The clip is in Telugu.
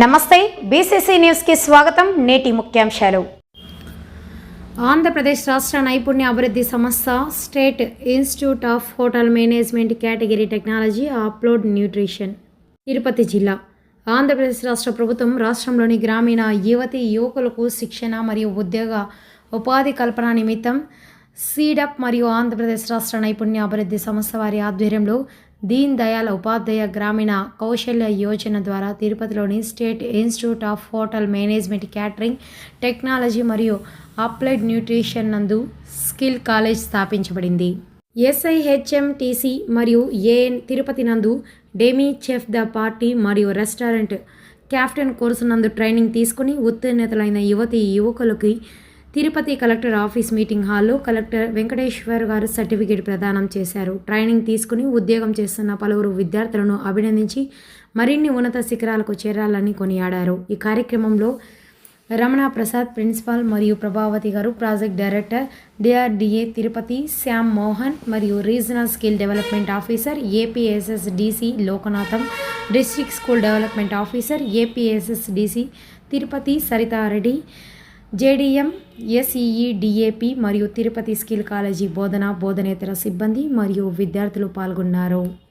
నమస్తే బీసీసీ న్యూస్కి స్వాగతం నేటి ముఖ్యాంశాలు. ఆంధ్రప్రదేశ్ రాష్ట్ర నైపుణ్య అభివృద్ధి సంస్థ state institute of hotel management category technology upload nutrition Tirupati జిల్లా. ఆంధ్రప్రదేశ్ రాష్ట్ర ప్రభుత్వం రాష్ట్రంలోని గ్రామీణ యువతి యువకులకు శిక్షణ మరియు ఉద్యోగ ఉపాధి కల్పన నిమిత్తం సీడప్ మరియు ఆంధ్రప్రదేశ్ రాష్ట్ర నైపుణ్య అభివృద్ధి సంస్థ వారి ఆధ్వర్యంలో దీన్ దయాళ్ ఉపాధ్యాయ గ్రామీణ కౌశల్య యోజన ద్వారా తిరుపతిలోని state institute of hotel management catering technology మరియు అప్లైడ్ న్యూట్రిషన్ నందు స్కిల్ కాలేజ్ స్థాపించబడింది. S I H M T C మరియు ఏఎన్ తిరుపతి నందు డెమీ చెఫ్ ద పార్టీ మరియు రెస్టారెంట్ క్యాప్టెన్ కోర్సు నందు ట్రైనింగ్ తీసుకుని ఉత్తీర్ణతలైన యువతి యువకులకి తిరుపతి కలెక్టర్ ఆఫీస్ మీటింగ్ హాల్లో కలెక్టర్ వెంకటేశ్వర్ గారు సర్టిఫికేట్ ప్రదానం చేశారు. ట్రైనింగ్ తీసుకుని ఉద్యోగం చేస్తున్న పలువురు విద్యార్థులను అభినందించి మరిన్ని ఉన్నత శిఖరాలకు చేరాలని కొనియాడారు. ఈ కార్యక్రమంలో రమణ ప్రసాద్ ప్రిన్సిపాల్ మరియు Prabhavati garu project director D R D A Tirupati Shyam Mohan మరియు regional skill development officer A P S S D C Lokanatham district school development officer A P S S D C Tirupati Saritha Reddy J D M S E E D A P మరియు తిరుపతి స్కిల్ కాలేజీ బోధన బోధనేతర సిబ్బంది మరియు విద్యార్థులు పాల్గొన్నారు.